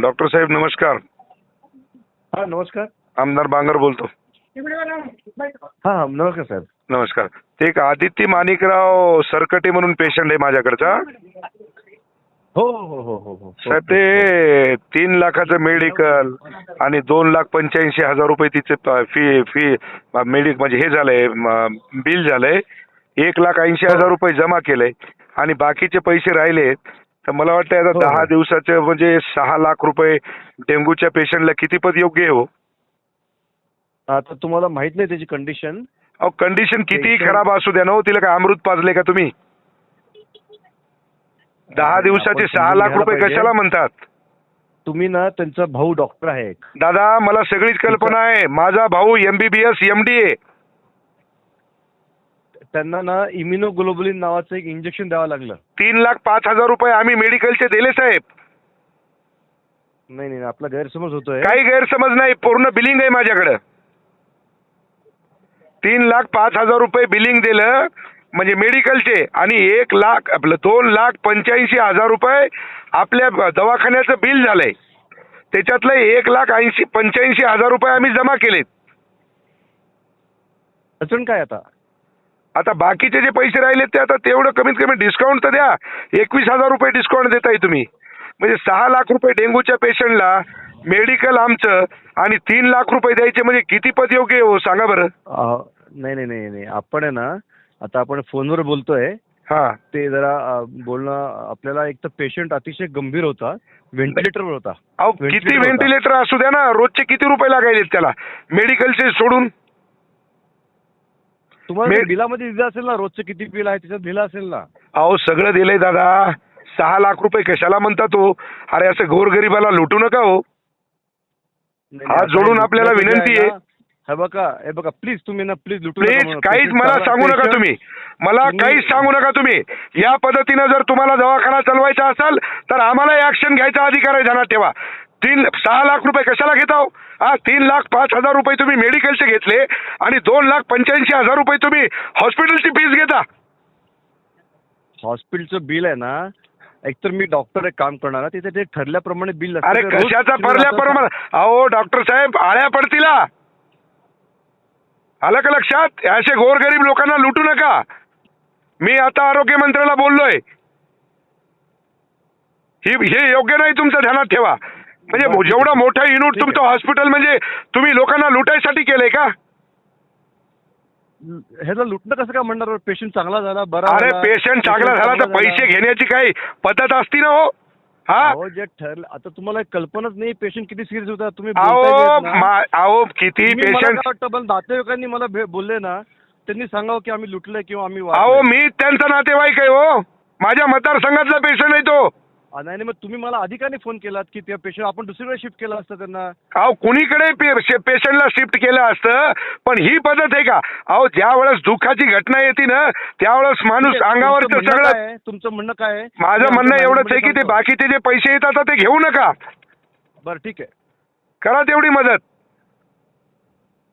Doctor साहेब नमस्कार. हा नमस्कार. आमदार बांगर बोलतो. हा हा नमस्कार साहेब. नमस्कार. ते एक आदित्य माणिकराव सरकटे म्हणून पेशंट आहे माझ्याकडचा. हो हो हो हो हो. साहेब ते तीन लाखाचं मेडिकल आणि दोन लाख पंच्याऐंशी हजार रुपये तिचे फी फी मेडिक म्हणजे हे झालंय म- बिल झालंय. एक लाख ऐंशी हजार रुपये जमा केलंय. आणि बाकीचे पैसे राहिले तर मला वाटतं आता हो. दहा दिवसाचे म्हणजे सहा लाख रुपये डेंग्यूच्या पेशंटला किती पद योग्य आहे हो? आता तुम्हाला माहीत नाही त्याची कंडिशन अहो कंडिशन कितीही खराब असू द्या ना हो तिला काय अमृत पाजले का तुम्ही? दहा आपण दिवसाचे सहा समजून लाख घ्यायला रुपये पाहिजे. कशाला म्हणतात? तुम्ही ना त्यांचा भाऊ डॉक्टर आहे. एक दादा मला सगळीच कल्पना आहे. माझा भाऊ एमबीबीएस एमडी आहे त्यांना ना इम्युनोग्लोबुलिन नावाचं एक इंजेक्शन द्यावं लागलं. तीन लाख पाच हजार रुपये आम्ही मेडिकलचे दिले साहेब. नाही नाही आपला गैरसमज होतोय. काही गैरसमज नाही पूर्ण बिलिंग आहे माझ्याकडं. तीन लाख पाच हजार रुपये बिलिंग दिलं म्हणजे मेडिकलचे आणि एक लाख आपलं दोन लाख पंच्याऐंशी हजार रुपये आपल्या दवाखान्याचं बिल झालंय. त्याच्यातलं एक लाख ऐंशी पंच्याऐंशी हजार रुपये आम्ही जमा केलेत. अडचण काय आता? आता बाकीचे जे पैसे राहिले ते आता तेवढं कमीत कमी डिस्काउंट तर द्या. एकवीस हजार रुपये डिस्काउंट देताय तुम्ही. म्हणजे सहा लाख रुपये डेंग्यूच्या पेशंटला मेडिकल आमचं आणि तीन लाख रुपये द्यायचे म्हणजे किती पद योग्य आहे हो? सांगा बरं. अहो, नाही नाही नाही नाही. आपण आहे ना आता आपण फोनवर बोलतोय. हा. ते जरा अ, बोलणं आपल्याला एक तर पेशंट अतिशय गंभीर होता. व्हेंटिलेटरवर होता. अहो Ventilator किती होता. व्हेंटिलेटर असू द्या ना रोजचे किती रुपये लागायलेत त्याला? मेडिकलचे सोडून. तुम्हाला मे- बिलामध्ये दिलं असेल ना रोजचं किती बिल आहे त्याच्यात दिलं असेल ना? अहो सगळं दिलंय दादा. सहा लाख रुपये कशाला म्हणता तो? अरे असं गोरगरिबाला लुटू नका हो. हात जोडून आपल्याला विनंती आहे. हे बघा हे बघा प्लीज तुम्ही ना प्लीज लुटू नका प्लीज म्हणून. काहीच मला चांगला- सांगू नका patient- तुम्ही. मला तुम्ही- काहीच सांगू नका तुम्ही. या पद्धतीनं जर तुम्हाला दवाखाना चालवायचा असेल तर आम्हाला ऍक्शन घ्यायचा अधिकार आहे ध्यानात ठेवा. तीन सहा लाख रुपये कशाला घेता हो? हा तीन लाख पाच हजार रुपये तुम्ही मेडिकलचे घेतले आणि दोन लाख पंच्याऐंशी हजार रुपये तुम्ही हॉस्पिटलची फीस घेता. हॉस्पिटलचं बिल आहे ना एकतर मी डॉक्टर एक काम करणार तिथे ते ठरल्याप्रमाणे बिल असतं. अरे ते रोज कशाचा आता- परमा अहो डॉक्टर साहेब आळ्या पडतीला आलं का लक्षात? असे गोरगरीब लोकांना लुटू नका. मी आता आरोग्य मंत्र्याला बोललोय. ही हे योग्य नाही तुमचं ध्यानात ठेवा. म्हणजे जेवढं. मोठं युनिट. तुमचं हॉस्पिटल म्हणजे तुम्ही लोकांना लुटायसाठी केलंय का? ह्याला लुटणं कसं काय म्हणणार? पेशंट चांगला झाला बरा अरे पेशंट चांगला झाला तर पैसे घेण्याची काही पद्धत असती ना हो. हा? जे ठरलं आता तुम्हाला कल्पनाच नाही पेशंट किती सिरियस होता तुम्ही अहो अहो किती पेशंट वाटतं मला नातेवाईकांनी मला बोलले ना त्यांनी सांगावं की आम्ही लुटलंय किंवा आम्ही अहो. मी त्यांचा नातेवाईक आहे हो. माझ्या मतदारसंघातला पेशंट आहे तो. नाही नाही, मग तुम्ही मला अधिकाने फोन केलात की त्या पेशंट आपण दुसरीकडे शिफ्ट केलं असतं त्यांना अहो कुणीकडे पेशंटला शिफ्ट केलं असतं पण ही पद्धत आहे का अहो ज्या वेळेस दुःखाची घटना येते ना त्यावेळेस माणूस म्हणणं सगळं? तुमचं म्हणणं काय आहे? माझं म्हणणं एवढंच आहे की ते बाकीचे जे पैसे येतात ते घेऊ नका. बरं ठीक आहे करा तेवढी मदत